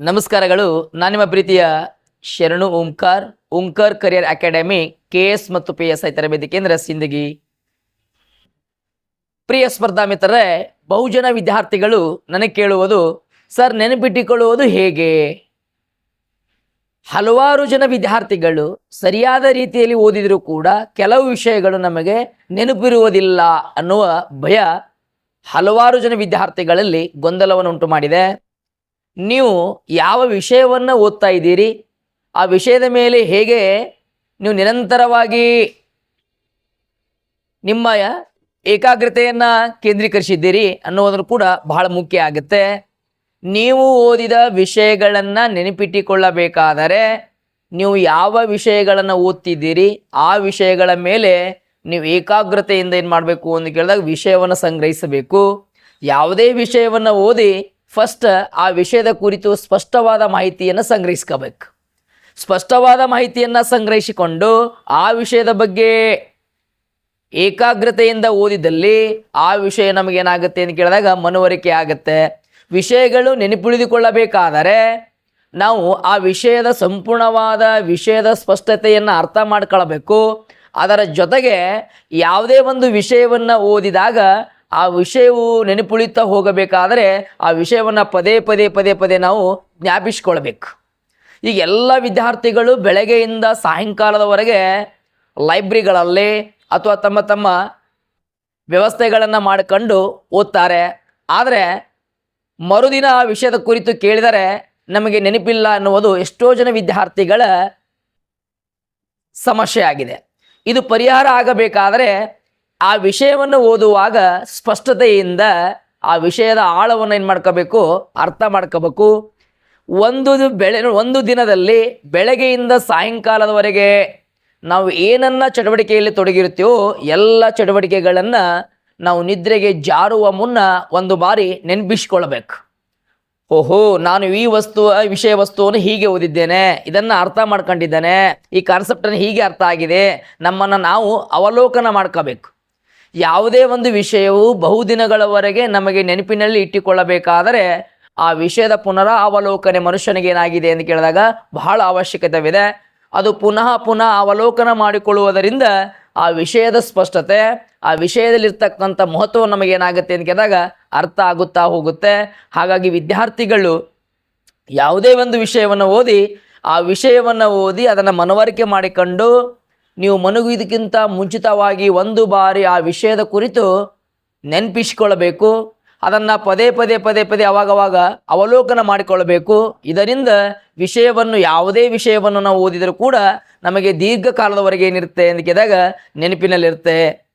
ನಮಸ್ಕಾರಗಳು. ನಾನು ನಿಮ್ಮ ಪ್ರೀತಿಯ Sharanu Omkar Omkar career academy, K S ಮತ್ತು ಪಿ ಎಸ್ ಐ ತರಬೇತಿ ಕೇಂದ್ರ ಸಿಂದಗಿ. ಪ್ರಿಯ ಸ್ಪರ್ಧಾ ಮಿತ್ರರೇ, ಬಹುಜನ ವಿದ್ಯಾರ್ಥಿಗಳು ನನಗೆ ಕೇಳುವುದು, ಸರ್, ನೆನಪಿಟ್ಟುಕೊಳ್ಳುವುದು ಹೇಗೆ? ಹಲವಾರು ಜನ ವಿದ್ಯಾರ್ಥಿಗಳು ಸರಿಯಾದ ರೀತಿಯಲ್ಲಿ ಓದಿದರೂ ಕೂಡ ಕೆಲವು ವಿಷಯಗಳು ನಮಗೆ ನೆನಪಿರುವುದಿಲ್ಲ ಅನ್ನುವ ಭಯ ಹಲವಾರು ಜನ ವಿದ್ಯಾರ್ಥಿಗಳಲ್ಲಿ ಗೊಂದಲವನ್ನು ಉಂಟು ಮಾಡಿದೆ. ನೀವು ಯಾವ ವಿಷಯವನ್ನು ಓದ್ತಾ ಇದ್ದೀರಿ? ಆ ವಿಷಯದ ಮೇಲೆ ಹೇಗೆ ನೀವು ನಿರಂತರವಾಗಿ ನಿಮ್ಮ ಏಕಾಗ್ರತೆಯನ್ನು ಕೇಂದ್ರೀಕರಿಸಿದ್ದೀರಿ ಅನ್ನೋದನ್ನು ಕೂಡ ಬಹಳ ಮುಖ್ಯ ಆಗುತ್ತೆ. ನೀವು ಓದಿದ ವಿಷಯಗಳನ್ನು ನೆನಪಿಟ್ಟುಕೊಳ್ಳಬೇಕಾದರೆ ನೀವು ಯಾವ ವಿಷಯಗಳನ್ನು ಓದ್ತಿದ್ದೀರಿ? ಆ ವಿಷಯಗಳ ಮೇಲೆ ನೀವು ಏಕಾಗ್ರತೆಯಿಂದ ಏನು ಮಾಡಬೇಕು ಅಂತ ಕೇಳಿದಾಗ ವಿಷಯವನ್ನು ಸಂಗ್ರಹಿಸಬೇಕು. ಯಾವುದೇ ವಿಷಯವನ್ನು ಓದಿ ಫಸ್ಟ್ ಆ ವಿಷಯದ ಕುರಿತು ಸ್ಪಷ್ಟವಾದ ಮಾಹಿತಿಯನ್ನು ಸಂಗ್ರಹಿಸ್ಕೋಬೇಕು. ಸ್ಪಷ್ಟವಾದ ಮಾಹಿತಿಯನ್ನು ಸಂಗ್ರಹಿಸಿಕೊಂಡು ಆ ವಿಷಯದ ಬಗ್ಗೆ ಏಕಾಗ್ರತೆಯಿಂದ ಓದಿದಲ್ಲಿ ಆ ವಿಷಯ ನಮಗೇನಾಗುತ್ತೆ ಅಂತ ಕೇಳಿದಾಗ ಮನವರಿಕೆ ಆಗುತ್ತೆ. ವಿಷಯಗಳು ನೆನಪುಳಿದುಕೊಳ್ಳಬೇಕಾದರೆ ನಾವು ಆ ವಿಷಯದ ಸಂಪೂರ್ಣವಾದ ವಿಷಯದ ಸ್ಪಷ್ಟತೆಯನ್ನು ಅರ್ಥ ಮಾಡ್ಕೊಳ್ಬೇಕು. ಅದರ ಜೊತೆಗೆ ಯಾವುದೇ ಒಂದು ವಿಷಯವನ್ನು ಓದಿದಾಗ ಆ ವಿಷಯವು ನೆನಪುಳಿತಾ ಹೋಗಬೇಕಾದರೆ ಆ ವಿಷಯವನ್ನು ಪದೇ ಪದೇ ಪದೇ ಪದೇ ನಾವು ಜ್ಞಾಪಿಸ್ಕೊಳ್ಬೇಕು. ಈಗ ಎಲ್ಲ ವಿದ್ಯಾರ್ಥಿಗಳು ಬೆಳಗ್ಗೆಯಿಂದ ಸಾಯಂಕಾಲದವರೆಗೆ ಲೈಬ್ರರಿಗಳಲ್ಲಿ ಅಥವಾ ತಮ್ಮ ತಮ್ಮ ವ್ಯವಸ್ಥೆಗಳನ್ನು ಮಾಡಿಕೊಂಡು ಓದ್ತಾರೆ. ಆದರೆ ಮರುದಿನ ಆ ವಿಷಯದ ಕುರಿತು ಕೇಳಿದರೆ ನಮಗೆ ನೆನಪಿಲ್ಲ ಅನ್ನುವುದು ಎಷ್ಟೋ ಜನ ವಿದ್ಯಾರ್ಥಿಗಳ ಸಮಸ್ಯೆ ಆಗಿದೆ. ಇದು ಪರಿಹಾರ ಆಗಬೇಕಾದರೆ ಆ ವಿಷಯವನ್ನು ಓದುವಾಗ ಸ್ಪಷ್ಟತೆಯಿಂದ ಆ ವಿಷಯದ ಆಳವನ್ನು ಏನು ಮಾಡ್ಕೋಬೇಕು? ಅರ್ಥ ಮಾಡ್ಕೋಬೇಕು. ಒಂದು ಬೆಳೆ, ಒಂದು ದಿನದಲ್ಲಿ ಬೆಳಗ್ಗೆಯಿಂದ ಸಾಯಂಕಾಲದವರೆಗೆ ನಾವು ಏನನ್ನ ಚಟುವಟಿಕೆಯಲ್ಲಿ ತೊಡಗಿರುತ್ತೀವೋ ಎಲ್ಲ ಚಟುವಟಿಕೆಗಳನ್ನು ನಾವು ನಿದ್ರೆಗೆ ಜಾರುವ ಮುನ್ನ ಒಂದು ಬಾರಿ ನೆನಪಿಸ್ಕೊಳ್ಬೇಕು. ಓಹೋ, ನಾನು ಈ ವಸ್ತು ವಿಷಯ ವಸ್ತುವನ್ನು ಹೀಗೆ ಓದಿದ್ದೇನೆ, ಇದನ್ನು ಅರ್ಥ ಮಾಡ್ಕೊಂಡಿದ್ದೇನೆ, ಈ ಕಾನ್ಸೆಪ್ಟನ್ನು ಹೀಗೆ ಅರ್ಥ ಆಗಿದೆ, ನಮ್ಮನ್ನು ನಾವು ಅವಲೋಕನ ಮಾಡ್ಕೋಬೇಕು. ಯಾವುದೇ ಒಂದು ವಿಷಯವು ಬಹುದಿನಗಳವರೆಗೆ ನಮಗೆ ನೆನಪಿನಲ್ಲಿ ಇಟ್ಟುಕೊಳ್ಳಬೇಕಾದರೆ ಆ ವಿಷಯದ ಪುನರ ಅವಲೋಕನೆ ಮನುಷ್ಯನಿಗೆ ಏನಾಗಿದೆ ಎಂದು ಕೇಳಿದಾಗ ಬಹಳ ಅವಶ್ಯಕತೆವಿದೆ. ಅದು ಪುನಃ ಪುನಃ ಅವಲೋಕನ ಮಾಡಿಕೊಳ್ಳುವುದರಿಂದ ಆ ವಿಷಯದ ಸ್ಪಷ್ಟತೆ, ಆ ವಿಷಯದಲ್ಲಿರ್ತಕ್ಕಂಥ ಮಹತ್ವ ನಮಗೇನಾಗುತ್ತೆ ಅಂತ ಕೇಳಿದಾಗ ಅರ್ಥ ಆಗುತ್ತಾ ಹೋಗುತ್ತೆ. ಹಾಗಾಗಿ ವಿದ್ಯಾರ್ಥಿಗಳು ಯಾವುದೇ ಒಂದು ವಿಷಯವನ್ನು ಓದಿ, ಆ ವಿಷಯವನ್ನು ಓದಿ ಅದನ್ನು ಮನವರಿಕೆ ಮಾಡಿಕೊಂಡು ನೀವು ಮನಗುವುದಕ್ಕಿಂತ ಮುಂಚಿತವಾಗಿ ಒಂದು ಬಾರಿ ಆ ವಿಷಯದ ಕುರಿತು ನೆನಪಿಸಿಕೊಳ್ಳಬೇಕು. ಅದನ್ನು ಪದೇ ಪದೇ ಪದೇ ಪದೇ ಅವಾಗವಾಗ ಅವಲೋಕನ ಮಾಡಿಕೊಳ್ಳಬೇಕು. ಇದರಿಂದ ವಿಷಯವನ್ನು ಯಾವುದೇ ವಿಷಯವನ್ನು ನಾವು ಓದಿದರೂ ಕೂಡ ನಮಗೆ ದೀರ್ಘಕಾಲದವರೆಗೆ ಏನಿರುತ್ತೆ ಅಂತ ಕೇಳಿದಾಗ ನೆನಪಿನಲ್ಲಿರುತ್ತೆ.